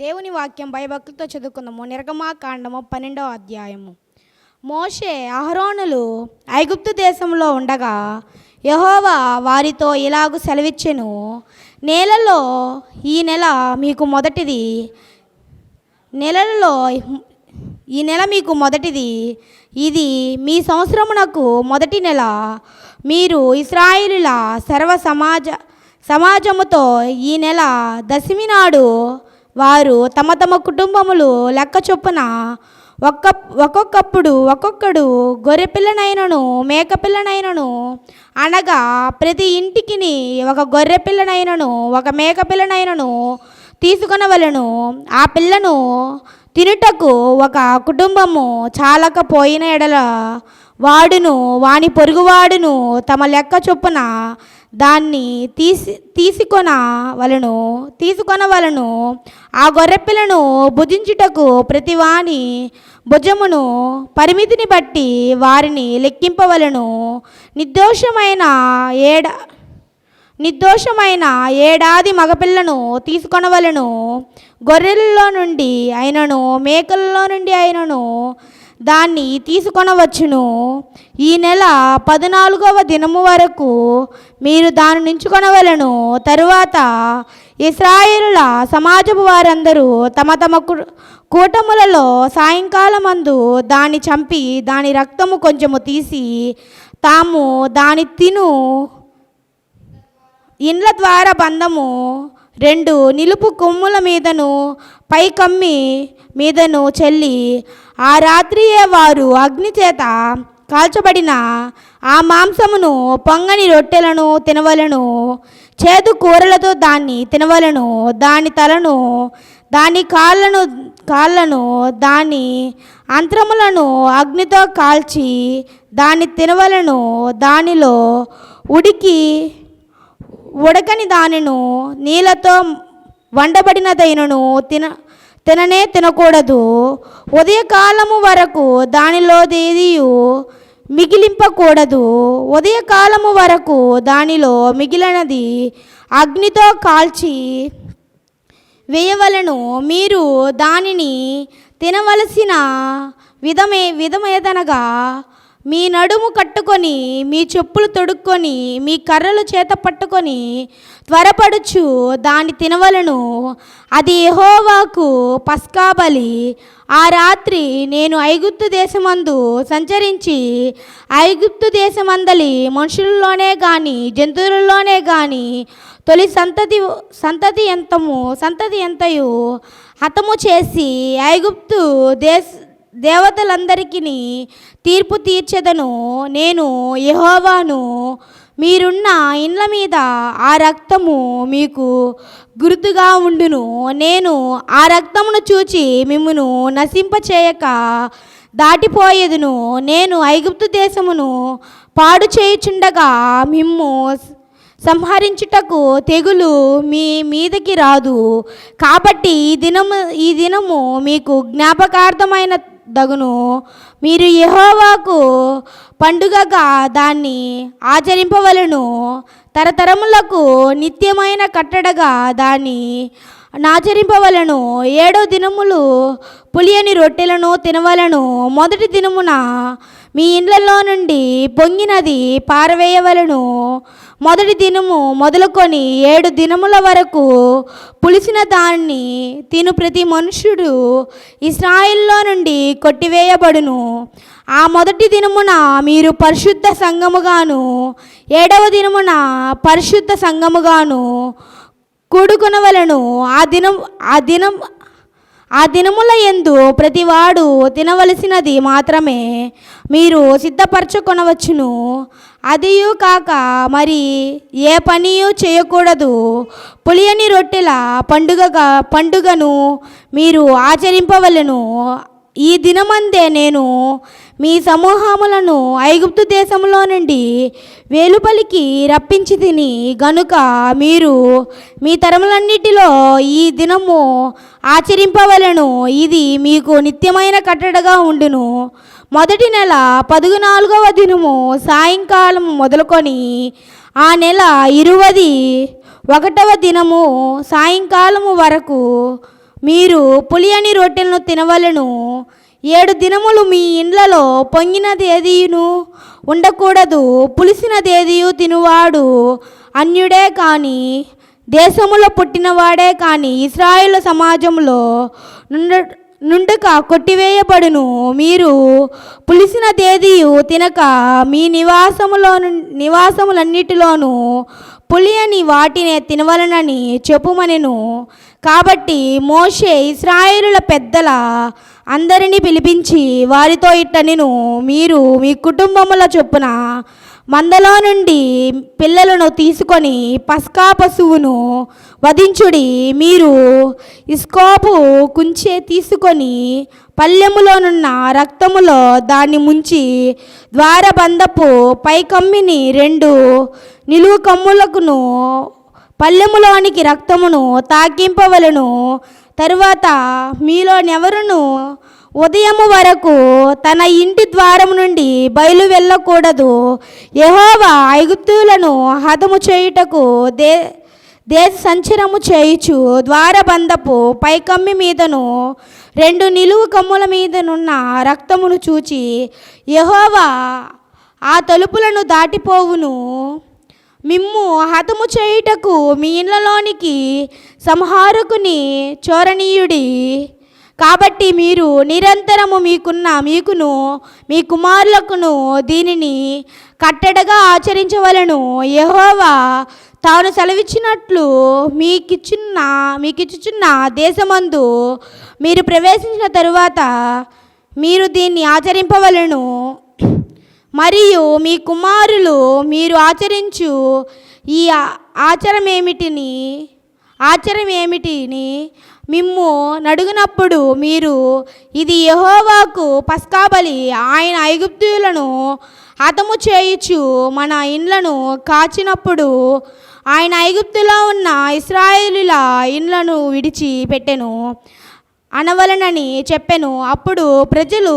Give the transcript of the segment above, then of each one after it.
దేవుని వాక్యం భయభక్తులతో చదువుకుందాము. నిర్గమాకాండము పన్నెండవ అధ్యాయము. మోషే అహరోనులు ఐగుప్తు దేశంలో ఉండగా యహోవా వారితో ఇలాగు సెలవిచ్చెను. నేలలో ఈ నెల మీకు మొదటిది. నెలలో ఈ నెల మీకు మొదటిది. ఇది మీ సంవత్సరమునకు మొదటి నెల. మీరు ఇస్రాయిలుల సర్వ సమాజ సమాజముతో ఈ నెల దశమి నాడు వారు తమ తమ కుటుంబములు లెక్క చొప్పున ఒక్క ఒక్కొక్కప్పుడు ఒక్కొక్కడు గొర్రె పిల్లనైనను అనగా ప్రతి ఇంటికి ఒక గొర్రె పిల్లనైనను ఒక మేకపిల్లనైనను తీసుకొనవలను. ఆ పిల్లను తినుటకు ఒక కుటుంబము చాలకపోయిన ఎడల వాడును వాని పొరుగువాడును తమ లెక్క చొప్పున దాన్ని తీసి తీసుకొన వలను తీసుకొనవలను ఆ గొర్రెపిల్లను భుజించుటకు ప్రతి వాని భుజమును పరిమితిని బట్టి వారిని లెక్కింపవలను. నిర్దోషమైన ఏడ నిర్దోషమైన ఏడాది మగపిల్లను తీసుకొనవలను. గొర్రెల్లో నుండి అయినను మేకల్లో నుండి అయినను దాన్ని తీసుకొనవచ్చును. ఈ నెల పద్నాలుగవ దినము వరకు మీరు దాని నుంచుకొనవలను తరువాత ఇస్రాయేలుల సమాజపు వారందరూ తమ తమ కు- కూటములలో సాయంకాలమందు దాన్ని చంపి దాని రక్తము కొంచెము తీసి తాము దాని తిను. ఇండ్ల ద్వారా బంధము రెండు నిలుపు కొమ్ముల మీదను పై కమ్మి మీదను చెల్లి ఆ రాత్రియే వారు అగ్ని చేత కాల్చబడిన ఆ మాంసమును పొంగని రొట్టెలను తినవలను చేదు కూరలతో దాన్ని తినవలను దాని తలను దాని కాళ్ళను కాళ్ళను దాని అంత్రములను అగ్నితో కాల్చి దాన్ని తినవలను దానిలో ఉడికి ఉడకని దానిను నీళ్ళతో వండబడినదైనను తిన తిననే తినకూడదు. ఉదయకాలము వరకు దానిలో దేదియు మిగిలింపకూడదు. ఉదయకాలము వరకు దానిలో మిగిలినది అగ్నితో కాల్చి వేయవలను. మీరు దానిని తినవలసిన విధమే విధమేదనగా మీ నడుము కట్టుకొని మీ చెప్పులు తొడుక్కొని మీ కర్రలు చేత పట్టుకొని త్వరపడుచు దాన్ని తినవలను. అది ఎహోవాకు పస్కాబలి ఆ రాత్రి నేను ఐగుప్తు దేశమందు సంచరించి ఐగుప్తు దేశమందలి మనుషుల్లోనే కానీ జంతువుల్లోనే కానీ తొలి సంతతి సంతతి ఎంతము సంతతి ఎంతయు హతము చేసి ఐగుప్తు దేశ దేవతలందరికీ తీర్పు తీర్చెదను. నేను యహోవాను. మీరున్న ఇండ్ల మీద ఆ రక్తము మీకు గుర్తుగా ఉండును. నేను ఆ రక్తమును చూచి మిమ్మును నశింపచేయక దాటిపోయేదును. నేను ఐగుప్తు దేశమును పాడు చేయుచుండగా మిమ్ము సంహరించుటకు తెగులు మీ మీదకి రాదు. కాబట్టి ఈ దినము ఈ దినము మీకు జ్ఞాపకార్థమైన దగును. మీరు యహోవాకు పండుగగా దాన్ని ఆచరింపవలను. తరతరములకు నిత్యమైన కట్టడగా దాన్ని నాచరింపవలను ఏడో దినములు పులియని రొట్టెలను తినవలను. మొదటి దినమున మీ ఇండ్లలో నుండి పొంగినది పారవేయవలను. మొదటి దినము మొదలుకొని ఏడు దినముల వరకు పులిసిన దాన్ని తిను ప్రతి మనుష్యుడు ఇస్రాయిల్లో నుండి కొట్టివేయబడును. ఆ మొదటి దినమున మీరు పరిశుద్ధ సంఘముగాను ఏడవ దినమున పరిశుద్ధ సంఘముగాను కూడుకునవలను. ఆ దినం ఆ దినం ఆ దినముల ఎందు ప్రతివాడు తినవలసినది మాత్రమే మీరు సిద్ధపరచుకొనవచ్చును. అదియు కాక మరి ఏ పనియు చేయకూడదు. పులియని రొట్టెల పండుగగా పండుగను మీరు ఆచరింపవలను. ఈ దినమందే నేను మీ సమూహములను ఐగుప్తు దేశంలో నుండి వేలుపలికి రప్పించి తిని గనుక మీరు మీ తరములన్నిటిలో ఈ దినము ఆచరింపవలను. ఇది మీకు నిత్యమైన కట్టడగా ఉండును. మొదటి నెల పదునాలుగవ దినము సాయంకాలం మొదలుకొని ఆ నెల ఇరువది ఒకటవ దినము సాయంకాలము వరకు మీరు పులియని రొట్టెలను తినవలను. ఏడు దినములు మీ ఇండ్లలో పొంగిన తేదీను ఉండకూడదు. పులిసిన తేదీయు తినువాడు అన్యుడే కానీ దేశములో పుట్టినవాడే కానీ ఇస్రాయిల్ సమాజంలో నుండ నుండుక కొట్టివేయబడును. మీరు పులిసిన తేదీయు తినక మీ నివాసములో నివాసములన్నిటిలోనూ పులియని వాటినే తినవలనని చెప్పుమనెను. కాబట్టి మోషే ఇస్రాయేలుల పెద్దల అందరినీ పిలిపించి వారితో ఇట్టనిను. మీరు మీ కుటుంబముల చొప్పున మందలో నుండి పిల్లలను తీసుకొని పస్కా పశువును వధించుడి. మీరు ఇస్కోపు కుంచే తీసుకొని పల్లెములోనున్న రక్తములో దాన్ని ముంచి ద్వారబంధపు పైకమ్మిని రెండు నిలువు కమ్ములకును పల్లెములోనికి రక్తమును తాకింపవలను. తరువాత మీలోనెవరును ఉదయము వరకు తన ఇంటి ద్వారం నుండి బయలు వెళ్ళకూడదు. యహోవా ఐగుప్తులను హతము చేయుటకు దే దేశ సంచరము చేయుచు ద్వారబంధపు పైకమ్మి మీదను రెండు నిలువు కమ్ముల మీదనున్న రక్తమును చూచి యహోవా ఆ తలుపులను దాటిపోవును. మిమ్ము హతము చేయుటకు మీ ఇళ్ళలోనికి సంహారకుని చోరణీయుడి. కాబట్టి మీరు నిరంతరము మీకున్న మీకును మీ కుమారులకును దీనిని కట్టడగా ఆచరించవలను. యహోవా తాను సెలవిచ్చినట్లు మీకిచ్చున్న మీకిచ్చుచున్న దేశమందు మీరు ప్రవేశించిన తరువాత మీరు దీన్ని ఆచరింపవలను. మరియు మీ కుమారులు మీరు ఆచరించు ఈ ఆచరమేమిటిని ఆచారమేమిటిని ఆచారమేమిటిని మిమ్ము నడుగునప్పుడు మీరు ఇది యహోవాకు పస్కాబలి ఆయన ఐగుప్తులను హతము చేయుచు మన ఇండ్లను కాచినప్పుడు ఆయన ఐగుప్తులో ఉన్న ఇస్రాయేలుల ఇండ్లను విడిచి పెట్టెను అనవలనని చెప్పెను. అప్పుడు ప్రజలు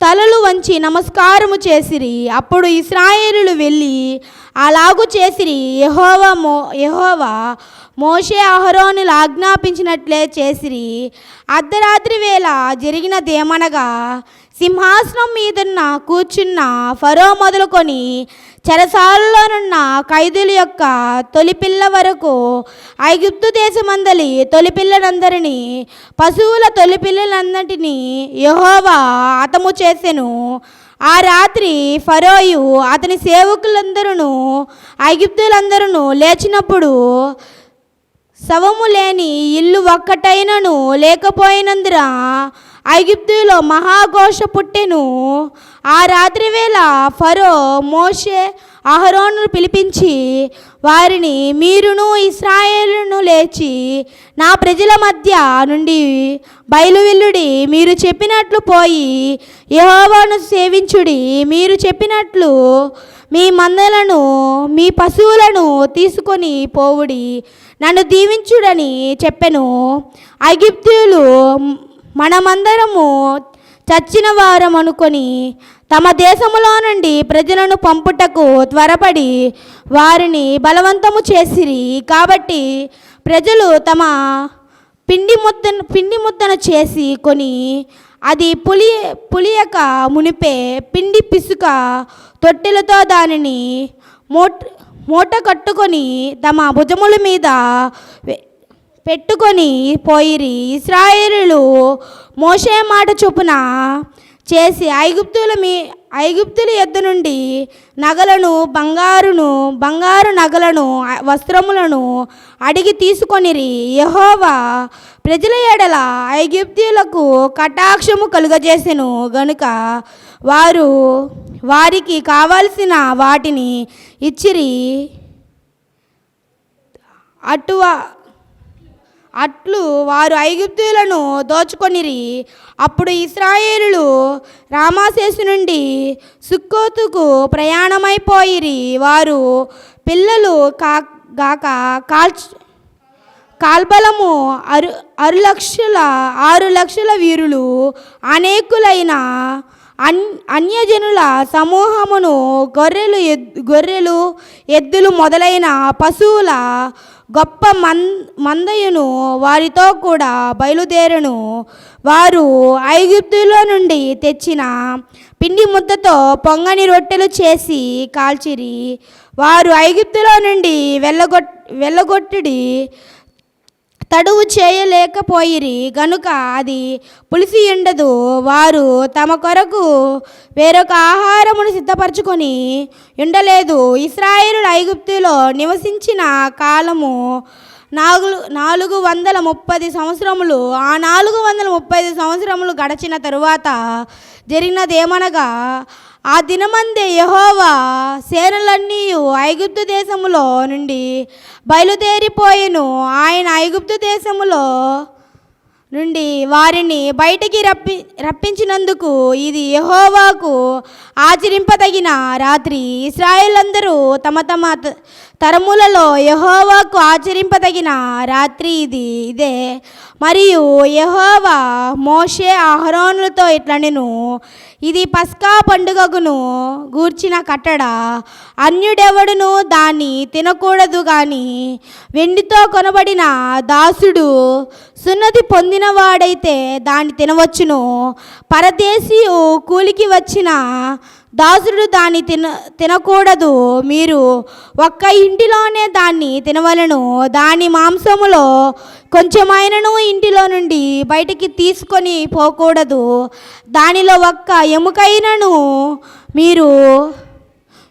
తలలు వంచి నమస్కారము చేసిరి. అప్పుడు ఇస్రాయేలులు వెళ్ళి అలాగు చేసిరి. యహోవా మో యహోవా మోషే అహరోనులు ఆజ్ఞాపించినట్లే చేసిరి. అర్ధరాత్రి వేళ జరిగినదేమనగా సింహాసనం మీదున్న కూర్చున్న ఫరో మొదలుకొని చెరసాలలోనున్న ఖైదుల యొక్క తొలిపిల్ల వరకు ఐగుప్తు దేశమందలి తొలిపిల్లలందరినీ పశువుల తొలిపిల్లలందరినీ యహోవా అతము చేసెను. ఆ రాత్రి ఫరోయు అతని సేవకులందరూ ఐగుప్తులందరూ లేచినప్పుడు శవము లేని ఇల్లు ఒక్కటైనను లేకపోయినందున ఐగుప్తులో మహాఘోష పుట్టెను. ఆ రాత్రి వేళ ఫరో మోషే అహరోను పిలిపించి వారిని మీరును ఇస్రాయేలును లేచి నా ప్రజల మధ్య నుండి బయలువెల్లుడి మీరు చెప్పినట్లు పోయి యహోవాను సేవించుడి. మీరు చెప్పినట్లు మీ మందలను మీ పశువులను తీసుకొని పోవుడి. నన్ను దీవించుడని చెప్పెను. ఐగిప్తులు మనమందరము చచ్చిన వారం అనుకొని తమ దేశములో నుండి ప్రజలను పంపుటకు త్వరపడి వారిని బలవంతము చేసిరి. కాబట్టి ప్రజలు తమ పిండి ముద్దను పిండి ముద్దను చేసి కొని అది పులి పులియక మునిపే పిండి పిసుక తొట్టెలతో దానిని మోట్ మూట కట్టుకొని తమ భుజముల మీద పెట్టుకొని పోయిరి. ఇస్రాయేలులు మోషే మాట చొప్పున చేసి ఐగుప్తుల మీ ఐగుప్తుల యొద్ద నుండి నగలను బంగారును బంగారు నగలను వస్త్రములను అడిగి తీసుకొనిరి. యహోవా ప్రజల ఎడల ఐగుప్తులకు కటాక్షము కలుగజేసెను. గనుక వారు వారికి కావలసిన వాటిని ఇచ్చిరి. అటువా అట్లు వారు ఐగుప్తులను దోచుకొనిరి. అప్పుడు ఇస్రాయేలులు రామాశేసు నుండి సుక్కోతుకు ప్రయాణమైపోయిరి. వారు పిల్లలు కా గాక కాల్చ్ కాల్బలము అరు అరు లక్షల ఆరు లక్షల వీరులు అనేకులైన అన్ అన్యజనుల సమూహమును గొర్రెలు ఎద్ గొర్రెలు ఎద్దులు మొదలైన పశువుల గొప్ప మన్ మందయును వారితో కూడా బయలుదేరును. వారు ఐగుప్తులో నుండి తెచ్చిన పిండి ముద్దతో పొంగని రొట్టెలు చేసి కాల్చిరి. వారు ఐగుప్తులో నుండి వెళ్ళగొట్ వెళ్ళగొట్టుడి. తడువు చేయలేకపోయిరి. గనుక అది పులిసి ఉండదు వారు తమ కొరకు వేరొక ఆహారమును సిద్ధపరచుకొని ఉండలేదు. ఇస్రాయేలు ఐగుప్తులో నివసించిన కాలము నాలుగు నాలుగు వందల ముప్పది సంవత్సరములు ఆ నాలుగు వందల ముప్పై సంవత్సరములు గడిచిన తరువాత జరిగినదేమనగా ఆ దినమందే యహోవా సేనలన్నీ ఐగుప్తు దేశములో నుండి బయలుదేరిపోయిను. ఆయన ఐగుప్తు దేశములో నుండి వారిని బయటికి రప్పి రప్పించినందుకు ఇది యహోవాకు ఆచరింపదగిన రాత్రి. ఇస్రాయేలందరూ తమ తమ తరములలో యహోవాకు ఆచరింపదగిన రాత్రి ఇది ఇదే. మరియు యహోవా మోషే ఆహ్రోనులతో ఇట్లనెను ఇది పస్కా పండుగకును గూర్చిన కట్టడ. అన్యుడెవడును దాన్ని తినకూడదు గాని వెండితో కొనబడిన దాసుడు సున్నతి పొందినవాడైతే దాన్ని తినవచ్చును. పరదేశీయు కూలికి వచ్చిన దాసుడు దాన్ని తిన తినకూడదు. మీరు ఒక్క ఇంటిలోనే దాన్ని తినవలను. దాని మాంసములో కొంచెమైనను ఇంటిలో నుండి బయటికి తీసుకొని పోకూడదు. దానిలో ఒక్క ఎముకైనను మీరు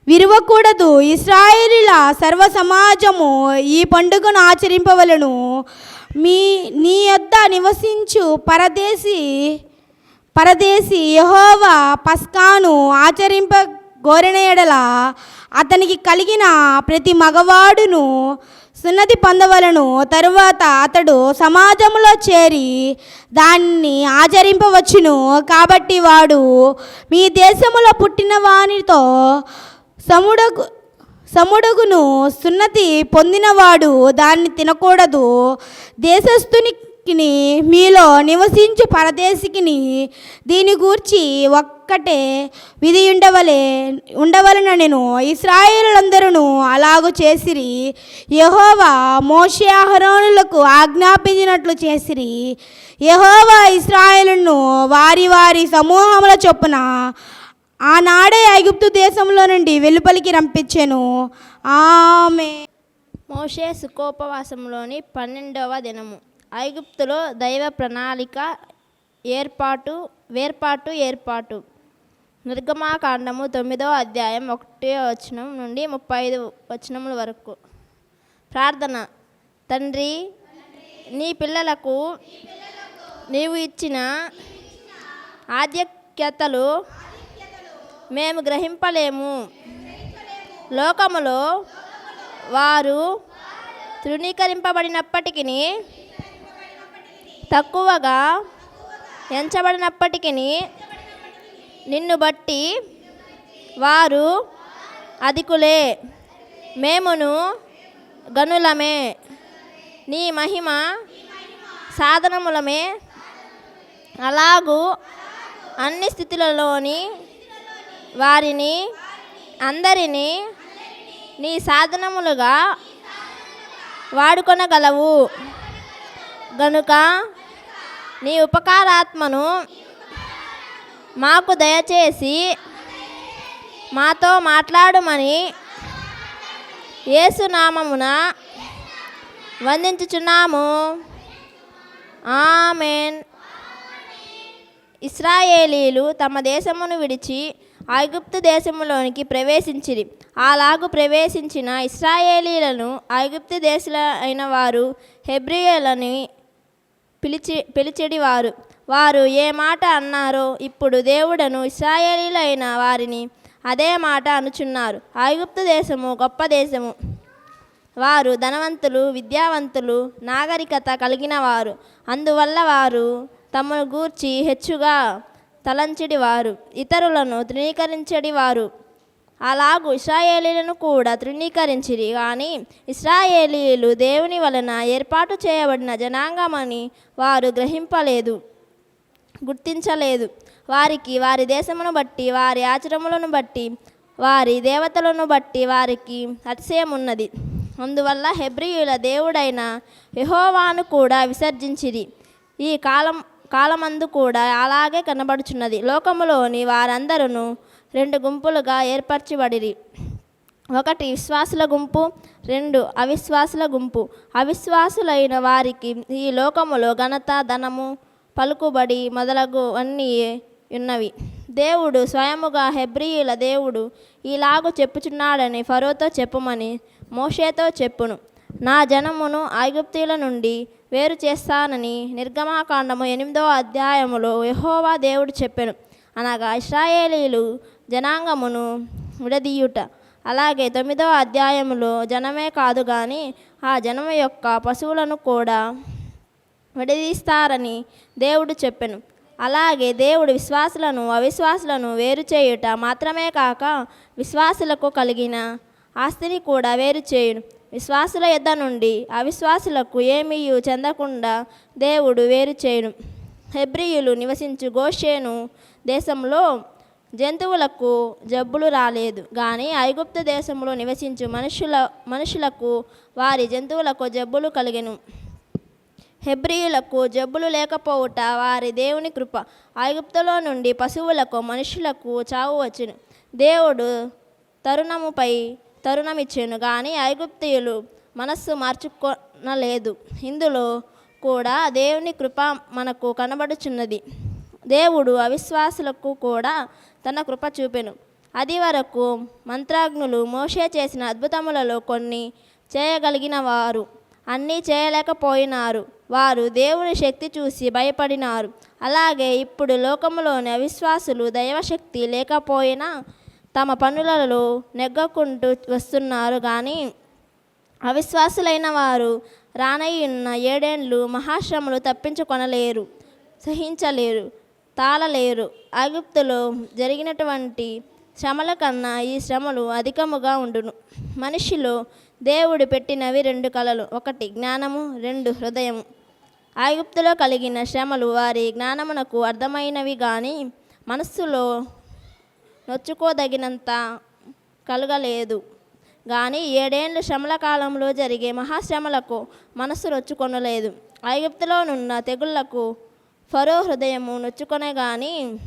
విరవకూడదు. ఇస్రాయేలీల సర్వ సమాజము ఈ పండుగను ఆచరింపవలను. మీ నీ యొద్ద నివసించు పరదేశీ పరదేశి యహోవా పస్కాను ఆచరింప గోరిన ఎడల అతనికి కలిగిన ప్రతి మగవాడును సున్నతి పొందవలను. తరువాత అతడు సమాజంలో చేరి దాన్ని ఆచరింపవచ్చును. కాబట్టి వాడు మీ దేశంలో పుట్టిన వానితో సముడగు సముడగును సున్నతి పొందినవాడు. దాన్ని తినకూడదు. దేశస్థుని దేశస్థునికి మీలో నివసించు పరదేశికిని దీని గూర్చి ఒక్కటే విధి ఉండవలే ఉండవలన నేను. ఇస్రాయేలులందరూ అలాగూ చేసిరి. యహోవా మోషే అహరోనులకు ఆజ్ఞాపించినట్లు చేసిరి. యహోవా ఇస్రాయేలును వారి వారి సమూహముల చొప్పున ఆనాడే ఐగుప్తు దేశంలో నుండి వెలుపలికి రంపించెను. ఆమె మోషే సుకోపవాసంలోని పన్నెండవ దినము. ఐగుప్తులో దైవ ప్రణాళిక ఏర్పాటు వేర్పాటు ఏర్పాటు. నిర్గమాకాండము తొమ్మిదవ అధ్యాయం ఒకటో వచనం నుండి ముప్పై ఐదు వచనముల వరకు. ప్రార్థన. తండ్రి నీ పిల్లలకు నీవు ఇచ్చిన ఆధ్యక్యతలు మేము గ్రహింపలేము. లోకములో వారు తృణీకరింపబడినప్పటికీ తక్కువగా ఎంచబడినప్పటికీ నిన్ను బట్టి వారు అధికులే. మేమును గనులమే. నీ మహిమ సాధనములమే. అలాగూ అన్ని స్థితులలోని వారిని అందరినీ నీ సాధనములుగా వాడుకొనగలవు. గనుక నీ ఉపకారాత్మను మాకు దయచేసి మాతో మాట్లాడమని యేసునామమున వందించుచున్నాము. ఆమెన్. ఇస్రాయేలీలు తమ దేశమును విడిచి ఐగుప్తు దేశములోనికి ప్రవేశించిరి. అలాగు ప్రవేశించిన ఇస్రాయేలీలను ఐగుప్తు దేశుల అయిన వారు హెబ్రియులని పిలిచి పిలిచెడివారు వారు. ఏ మాట అన్నారో ఇప్పుడు దేవుడను ఇస్రాయేలీలైన వారిని అదే మాట అనుచున్నారు. ఐగుప్తు దేశము గొప్ప దేశము. వారు ధనవంతులు విద్యావంతులు నాగరికత కలిగిన వారు. అందువల్ల వారు తమను గూర్చి హెచ్చుగా తలంచడి వారు. ఇతరులను ధృవీకరించడి వారు. అలాగు ఇస్రాయేలీలను కూడా తృణీకరించిరి. కానీ ఇస్రాయేలీలు దేవుని వలన ఏర్పాటు చేయబడిన జనాంగమని వారు గ్రహింపలేదు గుర్తించలేదు. వారికి వారి దేశమును బట్టి వారి ఆచరములను బట్టి వారి దేవతలను బట్టి వారికి అతిశయం ఉన్నది అందువల్ల హెబ్రియుల దేవుడైన యహోవాను కూడా విసర్జించిరి. ఈ కాలం కాలమందు కూడా అలాగే కనబడుచున్నది. లోకములోని వారందరూ రెండు గుంపులుగా ఏర్పరచబడిరి. ఒకటి విశ్వాసుల గుంపు రెండు అవిశ్వాసుల గుంపు. అవిశ్వాసులైన వారికి ఈ లోకములో ఘనత ధనము పలుకుబడి మొదలగు అన్నీ ఉన్నవి దేవుడు స్వయముగా హెబ్రియుల దేవుడు ఇలాగు చెప్పుచున్నాడని ఫరోతో చెప్పుమని మోషేతో చెప్పును. నా జనమును ఐగుప్తీల నుండి వేరు చేస్తానని నిర్గమాకాండము ఎనిమిదో అధ్యాయములో యహోవా దేవుడు చెప్పాను. అనగా ఇస్రాయేలీలు జనాంగమును విడదీయుట. అలాగే తొమ్మిదవ అధ్యాయములో జనమే కాదు కానీ ఆ జనము యొక్క పశువులను కూడా విడదీస్తారని దేవుడు చెప్పెను. అలాగే దేవుడు విశ్వాసులను అవిశ్వాసులను వేరు చేయుట మాత్రమే కాక విశ్వాసులకు కలిగిన ఆస్తిని కూడా వేరు చేయును. విశ్వాసుల యొద్ద నుండి అవిశ్వాసులకు ఏమీ చెందకుండా దేవుడు వేరు చేయును. హెబ్రియులు నివసించు గోషేను దేశంలో జంతువులకు జబ్బులు రాలేదు. కానీ ఐగుప్తు దేశంలో నివసించు మనుషుల మనుషులకు వారి జంతువులకు జబ్బులు కలిగెను. హెబ్రియులకు జబ్బులు లేకపోవుట వారి దేవుని కృప. ఐగుప్తులో నుండి పశువులకు మనుషులకు చావు వచ్చును. దేవుడు తరుణముపై తరుణమిచ్చాను. కానీ ఐగుప్తీయులు మనస్సు మార్చుకొనలేదు. ఇందులో కూడా దేవుని కృప మనకు కనబడుచున్నది. దేవుడు అవిశ్వాసులకు కూడా తన కృప చూపెను. అది వరకు మంత్రాగ్నులు మోషే చేసిన అద్భుతములలో కొన్ని చేయగలిగిన వారు అన్నీ చేయలేకపోయినారు. వారు దేవుని శక్తి చూసి భయపడినారు. అలాగే ఇప్పుడు లోకములోని అవిశ్వాసులు దైవశక్తి లేకపోయినా తమ పనులలో నెగ్గకుంటూ వస్తున్నారు. కానీ అవిశ్వాసులైన వారు రానయ్యున్న ఏడేండ్లు మహాశ్రమలు తప్పించుకొనలేరు సహించలేరు. తాళలేరు. ఐగుప్తులో జరిగినటువంటి శ్రమల కన్నా ఈ శ్రమలు అధికముగా ఉండును. మనిషిలో దేవుడు పెట్టినవి రెండు కళలు ఒకటి జ్ఞానము రెండు హృదయము. ఐగుప్తులో కలిగిన శ్రమలు వారి జ్ఞానమునకు అర్థమైనవి కానీ మనస్సులో నొచ్చుకోదగినంత కలగలేదు. కానీ ఏడేండ్ల శ్రమల కాలంలో జరిగే మహాశ్రమలకు మనస్సు నొచ్చుకొనలేదు. ఐగుప్తులోనున్న తెగుళ్ళకు ఫరో హృదయము నొచ్చుకొనే కానీ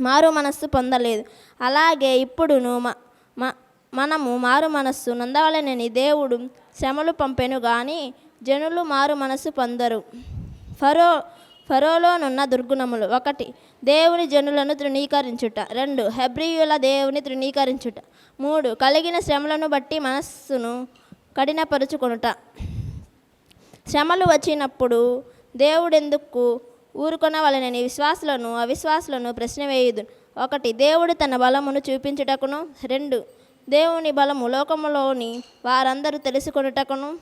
మారు మనస్సు పొందలేదు. అలాగే ఇప్పుడును మ- మ- మనము మారు మనస్సు నందవలనని దేవుడు శ్రమలు పంపెను కానీ జనులు మారు మనస్సు పొందరు. ఫరో ఫరోలోనున్న దుర్గుణములు ఒకటి దేవుని జనులను తృణీకరించుట. రెండు హెబ్రియుల దేవుని తృణీకరించుట. మూడు కలిగిన శ్రమలను బట్టి మనస్సును కఠినపరుచుకొనుట. శ్రమలు వచ్చినప్పుడు దేవుడెందుకు ఊరుకొనవలనని విశ్వాసులను అవిశ్వాసులను ప్రశ్న వేయుదు ఒకటి దేవుడు తన బలమును చూపించుటకును. రెండు దేవుని బలము లోకములోని వారందరూ తెలుసుకొనుటకును.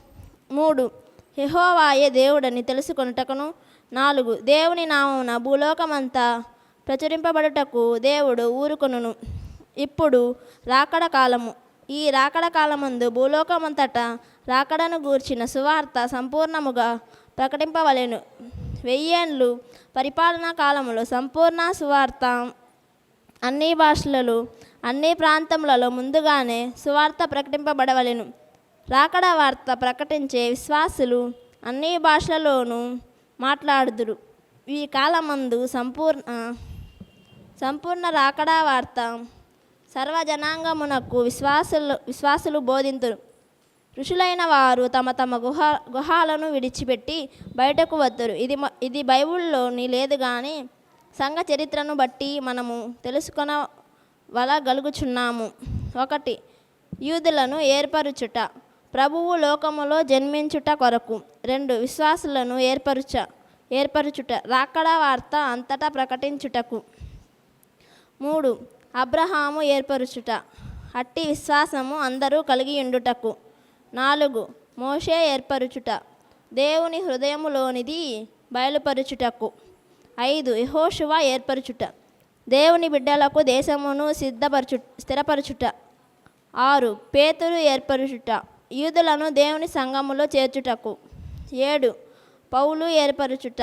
మూడు యెహోవాయే దేవుడని తెలుసుకొనుటకును. నాలుగు దేవుని నామమున భూలోకమంతా ప్రచురింపబడుటకు దేవుడు ఊరుకొనును. ఇప్పుడు రాకడ కాలము. ఈ రాకడ కాలమందు భూలోకమంతటా రాకడను గూర్చిన సువార్త సంపూర్ణముగా ప్రకటింపవలెను. వెయ్యేండ్లు. పరిపాలనా కాలంలో సంపూర్ణ సువార్త అన్ని భాషలలో అన్ని ప్రాంతములలో ముందుగానే సువార్త ప్రకటింపబడవలెను. రాకడ వార్త ప్రకటించే విశ్వాసులు అన్ని భాషలలోనూ మాట్లాడుదురు. ఈ కాలమందు సంపూర్ణ సంపూర్ణ రాకడా వార్త సర్వజనాంగమునకు విశ్వాసులు విశ్వాసులు బోధింతురు. ఋషులైన వారు తమ తమ గుహ గుహాలను విడిచిపెట్టి బయటకు వద్దరు. ఇది ఇది బైబిల్లోని లేదు కానీ సంఘ చరిత్రను బట్టి మనము తెలుసుకొన వలగలుగుచున్నాము ఒకటి యూదులను ఏర్పరుచుట ప్రభువు లోకములో జన్మించుట కొరకు. రెండు విశ్వాసులను ఏర్పరుచ ఏర్పరుచుట రాకడ వార్త అంతటా ప్రకటించుటకు. మూడు అబ్రహాము ఏర్పరుచుట అట్టి విశ్వాసము అందరూ కలిగి ఉండుటకు నాలుగు. మోషే ఏర్పరుచుట. దేవుని హృదయములోనిది బయలుపరుచుటకు. ఐదు. యహోశువ ఏర్పరుచుట. దేవుని బిడ్డలకు దేశమును సిద్ధపరచు స్థిరపరచుట. ఆరు. పేతురు ఏర్పరుచుట. యూదులను దేవుని సంఘములో చేర్చుటకు. ఏడు. పౌలు ఏర్పరుచుట.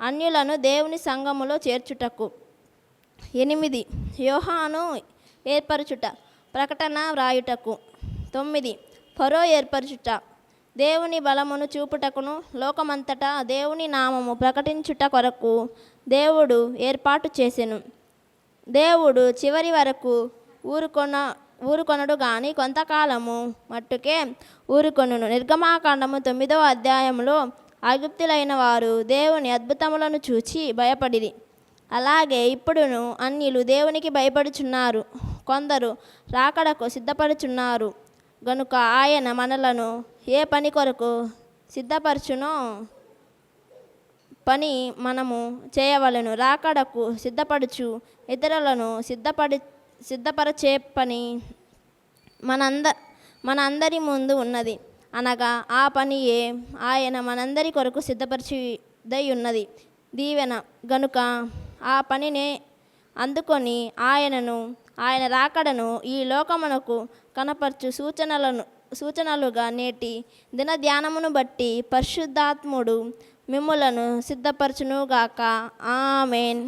అన్యులను దేవుని సంఘములో చేర్చుటకు. ఎనిమిది. యోహాను ఏర్పరచుట. ప్రకటన వ్రాయుటకు. తొమ్మిది. ఫరో ఏర్పరచుట. దేవుని బలమును చూపుటకును లోకమంతటా దేవుని నామము ప్రకటించుట కొరకు దేవుడు ఏర్పాటు చేసెను. దేవుడు చివరి వరకు ఊరుకొన ఊరుకొనడు గాని కొంతకాలము మట్టుకే ఊరుకొనును. నిర్గమాకాండము తొమ్మిదవ అధ్యాయంలో ఐగుప్తులైన వారు దేవుని అద్భుతములను చూచి భయపడిరి. అలాగే ఇప్పుడును అన్యులు దేవునికి భయపడుచున్నారు. కొందరు రాకడకు సిద్ధపడుచున్నారు. గనుక ఆయన మనలను ఏ పని కొరకు సిద్ధపరచునో పని మనము చేయవలెను. రాకడకు సిద్ధపడుచు ఇతరులను సిద్ధపడి సిద్ధపరచే పని మనంద మన అందరి ముందు ఉన్నది. అనగా ఆ పనియే ఆయన మనందరి కొరకు సిద్ధపరిచిదై ఉన్నది దీవెన గనుక ఆ పనినే అందుకొని ఆయనను ఆయన రాకడను ఈ లోకమునకు కనపరచు సూచనలను సూచనలుగా నేటి దిన ధ్యానమును బట్టి పరిశుద్ధాత్ముడు మిమ్ములను సిద్ధపరచునుగాక. ఆమెన్.